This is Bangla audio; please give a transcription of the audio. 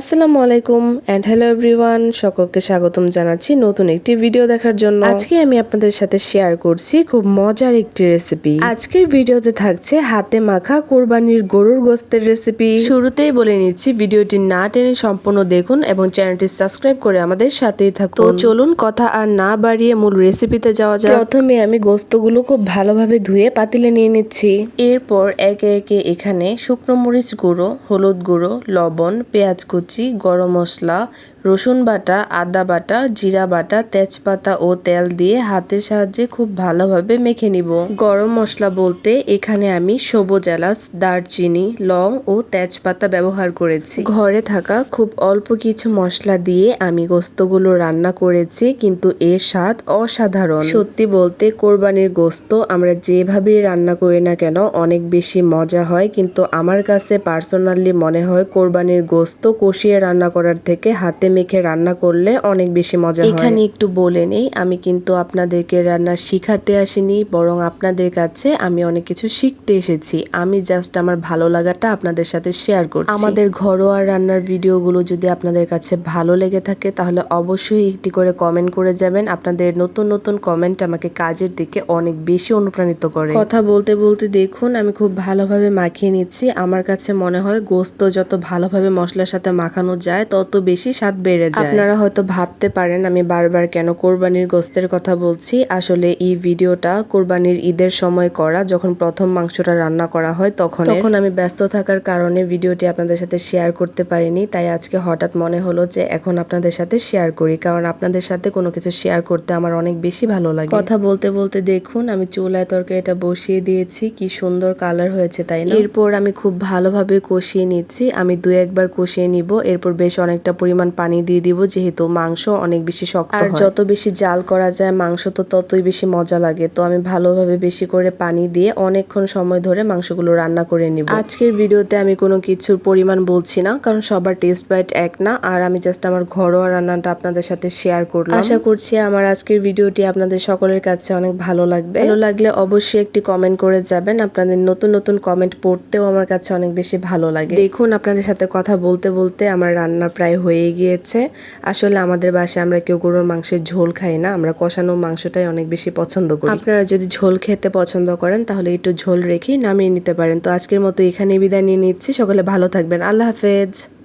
আসসালামু আলাইকুম অ্যান্ড হ্যালো এভরিওয়ান সকলকে স্বাগতম জানাচ্ছি নতুন একটি ভিডিও দেখার জন্য। আজকে আমি আপনাদের সাথে শেয়ার করছি খুব মজার একটি রেসিপি আজকের ভিডিওতে থাকছে হাতে মাখা কোরবানির গরুর গোস্তের রেসিপি শুরুতেই বলে নিচ্ছি ভিডিওটি না টেনে সম্পূর্ণ দেখুন এবং চ্যানেলটি সাবস্ক্রাইব করে আমাদের সাথেই থাকুন। তো চলুন কথা আর না বাড়িয়ে মূল রেসিপিতে যাওয়া যাক। প্রথমে আমি গোস্তগুলো খুব ভালোভাবে ধুয়ে পাতিলে নিয়ে নিচ্ছি। এরপর একে একে এখানে শুকনো মরিচ গুঁড়ো, হলুদ গুঁড়ো, লবণ, পেঁয়াজ কুচি গরম মশলা, রসুন বাটা, আদা বাটা, জিরা বাটা, তেজপাতা ও তেল দিয়ে হাতের সাহায্যে খুব ভালোভাবে মেখে নিব। গরম মশলা বলতে এখানে আমি সবুজ এলাচ, দারচিনি, লং ও তেজপাতা ব্যবহার করেছি। ঘরে থাকা খুব অল্প কিছু মশলা দিয়ে আমি গোস্তগুলো রান্না করেছি, কিন্তু এর স্বাদ অসাধারণ। সত্যি বলতে কোরবানির গোস্ত আমরা যেভাবে রান্না করি না কেন, অনেক বেশি মজা হয়, কিন্তু আমার কাছে পার্সোনালি মনে হয় কোরবানির গোস্ত কষিয়ে রান্না করার থেকে হাতে মেখে রান্না করলে অনেক বেশি মজা হয়। এখানে একটু বলে নেই আমি কিন্তু আপনাদেরকে রান্না শিখাতে আসিনি বরং আপনাদের কাছে আমি অনেক কিছু শিখতে এসেছি। আমি জাস্ট আমার ভালো লাগাটা আপনাদের সাথে শেয়ার করছি। আমাদের ঘরোয়া রান্নার ভিডিওগুলো যদি আপনাদের কাছে ভালো লেগে থাকে তাহলে অবশ্যই একটি করে কমেন্ট করে যাবেন। আপনাদের নতুন নতুন কমেন্ট আমাকে কাজের দিকে অনেক বেশি অনুপ্রাণিত করে। কথা বলতে বলতে দেখুন আমি খুব ভালোভাবে মাখিয়ে নিচ্ছি। আমার কাছে মনে হয় গোস্ত যত ভালোভাবে মশলার সাথে মাখানো যায় তত বেশি স্বাদ বেড়ে যায়। আপনারা হয়তো ভাবতে পারেন আমি বারবার কেন কোরবানির গোস্তের কথা বলছি। আসলে এই ভিডিওটা কোরবানির ঈদের সময় করা যখন প্রথম মাংসটা রান্না করা হয় তখন তখন আমি ব্যস্ত থাকার কারণে ভিডিওটি আপনাদের সাথে শেয়ার করতে পারিনি তাই আজকে হঠাৎ মনে হলো যে এখন আপনাদের সাথে শেয়ার করি কারণ আপনাদের সাথে কোনো কিছু শেয়ার করতে আমার অনেক বেশি ভালো লাগে। কথা বলতে বলতে দেখুন আমি চুলায় তরকারি এটা বসিয়ে দিয়েছি কি সুন্দর কালার হয়েছে তাই না? এরপর আমি খুব ভালোভাবে কষিয়ে নিচ্ছি আমি দু একবার কষিয়ে নিব এরপর বেশ অনেকটা পরিমাণ পানি দিয়ে দিব যেহেতু মাংস অনেক বেশি শক্ত আর যত বেশি জাল করা যায় মাংস তো ততই বেশি মজা লাগে। তো আমি ভালোভাবে বেশি করে পানি দিয়ে অনেকক্ষণ সময় ধরে মাংসগুলো রান্না করে নিব। আজকের ভিডিওতে আমি কোনো কিছুর পরিমাণ বলছি না কারণ সবার টেস্ট বাইট এক না। আর আমি জাস্ট আমার ঘরোয়া রান্নাটা আপনাদের সাথে শেয়ার করলাম। আশা করছি আমার আজকের ভিডিওটি আপনাদের সকলের কাছে অনেক ভালো লাগবে। ভালো লাগলে অবশ্যই একটি কমেন্ট করে যাবেন। আপনাদের নতুন নতুন কমেন্ট পড়তেও আমার কাছে অনেক বেশি ভালো লাগে। দেখুন আপনাদের সাথে কথা বলতে বলতে আমার রান্না প্রায় হয়ে গিয়েছে। আসলে আমাদের বাসায় আমরা কেউ গরুর মাংসের ঝোল খাই না, আমরা কষানো মাংসটাই অনেক বেশি পছন্দ করি। আপনারা যদি ঝোল খেতে পছন্দ করেন, তাহলে একটু ঝোল রেখেই নামিয়ে নিতে পারেন। তো আজকের মতো এখানে বিদায় নিয়ে নিচ্ছি। সকলে ভালো থাকবেন। আল্লাহ হাফেজ।